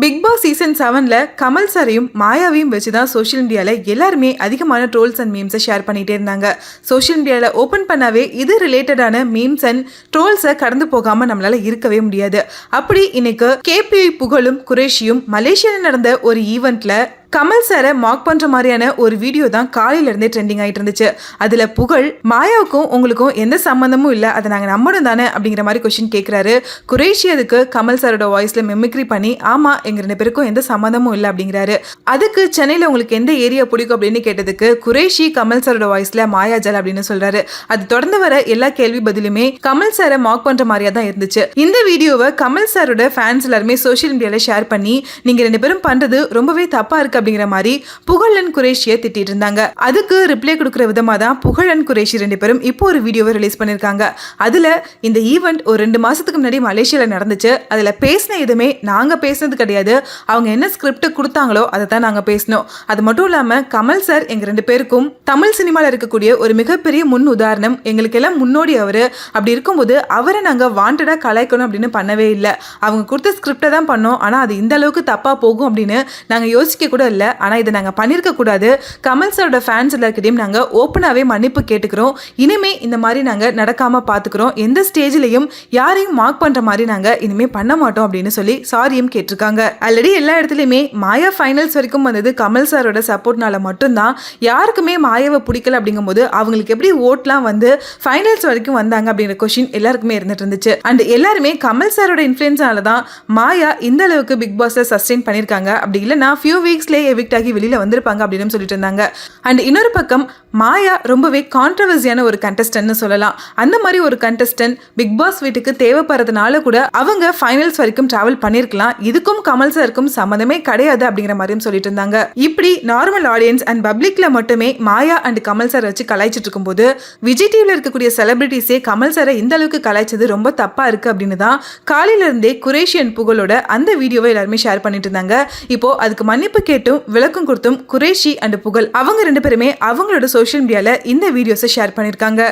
Big Boss season செவனில் கமல் சாரையும் மாயாவையும் வச்சு தான் சோஷியல் மீடியாவில் எல்லாருமே அதிகமான ட்ரோல்ஸ் அண்ட் மீம்ஸை ஷேர் பண்ணிகிட்டே இருந்தாங்க. சோஷியல் மீடியாவில் ஓப்பன் பண்ணாவே இது ரிலேட்டடான மீம்ஸ் அண்ட் ட்ரோல்ஸை கடந்து போகாமல் நம்மளால் இருக்கவே முடியாது. அப்படி இன்னைக்கு கேபி புகழும் குரேஷியும் மலேசியாவில் நடந்த ஒரு ஈவெண்ட்டில் கமல் சாரை மாக் பண்ணுற மாதிரியான ஒரு வீடியோ தான் காலையிலேருந்தே ட்ரெண்டிங் ஆயிட்டு இருந்துச்சு. அதில் புகழ் மாயாவுக்கும் உங்களுக்கும் எந்த சம்மந்தமும் இல்லை. அதை நாங்கள் நம்பணும் தானே அப்படிங்கிற மாதிரி கொஷின் கேட்குறாரு குரேஷி அதுக்கு கமல் சாரோட வாய்ஸில் மெமிக்ரி பண்ணி ஆமாம் எங்கள் ரெண்டு பேருக்கும் எந்த சம்மந்தமும் இல்லை அப்படிங்கிறாரு. அதுக்கு சென்னையில் உங்களுக்கு எந்த ஏரியா பிடிக்கும் அப்படின்னு கேட்டதுக்கு குரேஷி கமல் சாரோட வாய்ஸில் மாயாஜல் அப்படின்னு சொல்கிறாரு அது தொடர்ந்து வர எல்லா கேள்வி பதிலுமே கமல் சாரை மாக் பண்ணுற மாதிரியா தான் இருந்துச்சு. இந்த வீடியோவை கமல் சாரோட ஃபேன்ஸ் எல்லாருமே சோஷியல் மீடியாவில் ஷேர் பண்ணி நீங்கள் ரெண்டு பேரும் பண்ணுறது ரொம்பவே தப்பாக இருக்கு அப்படிங்கிற மாதிரி புகழன் குரேஷியை திட்டிட்டு இருந்தாங்க. அதுக்கு ரிப்ளை கொடுக்குற விதமாக தான் புகழன் குரேஷி ரெண்டு பேரும் இப்போ ஒரு வீடியோவை ரிலீஸ் பண்ணியிருக்காங்க. அதில் இந்த ஈவெண்ட் ஒரு ரெண்டு மாதத்துக்கு முன்னாடி மலேசியாவில் நடந்துச்சு. அதில் பேசின எதுவுமே நாங்கள் பேசினது கிடையாது. அவங்க என்ன ஸ்கிரிப்ட் கொடுத்தாங்களோ அதை தான் நாங்கள் பேசினோம். அது மட்டும் இல்லாமல் கமல் சார் எங்கள் ரெண்டு பேருக்கும் தமிழ் சினிமாவில் இருக்கக்கூடிய ஒரு மிகப்பெரிய முன் உதாரணம் எங்களுக்கெல்லாம் முன்னோடி அவர். அப்படி இருக்கும்போது அவரை நாங்கள் வாண்டடாக கலாய்க்கணும் அப்படின்னு பண்ணவே இல்லை. அவங்க கொடுத்த ஸ்கிரிப்டை தான் பண்ணோம். ஆனால் அது இந்த அளவுக்கு தப்பாக போகும் அப்படின்னு நாங்கள் யோசிக்க கூட இல்லை. ஆனா இதை நாங்கள் பண்ணியிருக்கக்கூடாது கூடாது. கமல் சாரோட ஃபேன்ஸ் எல்லாருக்கிட்டையும் நாங்கள் ஓப்பனாகவே மன்னிப்பு கேட்டுக்கிறோம். இனிமே இந்த மாதிரி நாங்கள் நடக்காமல் பார்த்துக்கிறோம் எந்த ஸ்டேஜ்லையும் யாரையும் மார்க் பண்ற மாதிரி நாங்கள் இனிமே பண்ண மாட்டோம் அப்படின்னு சொல்லி சாரியும் கேட்டிருக்காங்க. ஆல்ரெடி எல்லா இடத்துலையுமே மாயா ஃபைனல்ஸ் வரைக்கும் வந்தது கமல் சாரோட சப்போர்ட்னால மட்டும்தான். யாருக்குமே மாயாவை பிடிக்கல அப்படிங்கும்போது அவங்களுக்கு எப்படி ஓட்லாம் வந்து ஃபைனல்ஸ் வரைக்கும் வந்தாங்க அப்படிங்கிற கொஷின் எல்லாருக்குமே இருந்துட்டு இருந்துச்சு. அண்ட் எல்லாருமே கமல் சாரோட இன்ஃப்ளூயன்ஸ்னால தான் மாயா இந்த அளவுக்கு பிக் பாஸை சஸ்டெயின் பண்ணியிருக்காங்க அப்படி இல்லைன்னா ஃபியூ வீக்ஸ்லேயே எவிக்ட் ஆகி வெளியில வந்திருப்பாங்க அப்படின்னு சொல்லிட்டு இருந்தாங்க. அண்ட் இன்னொரு பக்கம் மாயா ரொம்பவே கான்ட்ரவர்சியான ஒரு கண்டஸ்டன்ட்னு சொல்லலாம். அந்த மாதிரி ஒரு கண்டஸ்டன்ட் பிக் பாஸ் வீட்டுக்கு தேவைப்படுறதுனால கூட அவங்க ஃபைனல்ஸ் வரைக்கும் டிராவல் பண்ணியிருக்கலாம் இதுக்கும் கமல் சாருக்கும் சம்மந்தமே கிடையாது அப்படிங்கிற மாதிரியும் சொல்லிட்டு இருந்தாங்க. இப்படி நார்மல் ஆடியன்ஸ் அண்ட் பப்ளிக்ல மட்டுமே மாயா அண்ட் கமல் சார் வச்சு கலாய்ச்சிட்டு இருக்கும்போது விஜய் டிவியில் இருக்கக்கூடிய செலிபிரிட்டிஸே கமல் சாரை இந்த அளவுக்கு கலாய்ச்சது ரொம்ப தப்பா இருக்கு அப்படின்னு தான் காலையில இருந்தே குரேஷியன் புகழோட அந்த வீடியோவை எல்லாருமே ஷேர் பண்ணிட்டு இருந்தாங்க. இப்போ அதுக்கு மன்னிப்பு கேட்டு கேட்டும் விளக்கம் கொடுத்தும் குரேஷி அண்ட் புகழ் அவங்க ரெண்டு பேருமே அவங்களோட சோஷியல் மீடியால இந்த வீடியோஸை ஷேர் பண்ணியிருக்காங்க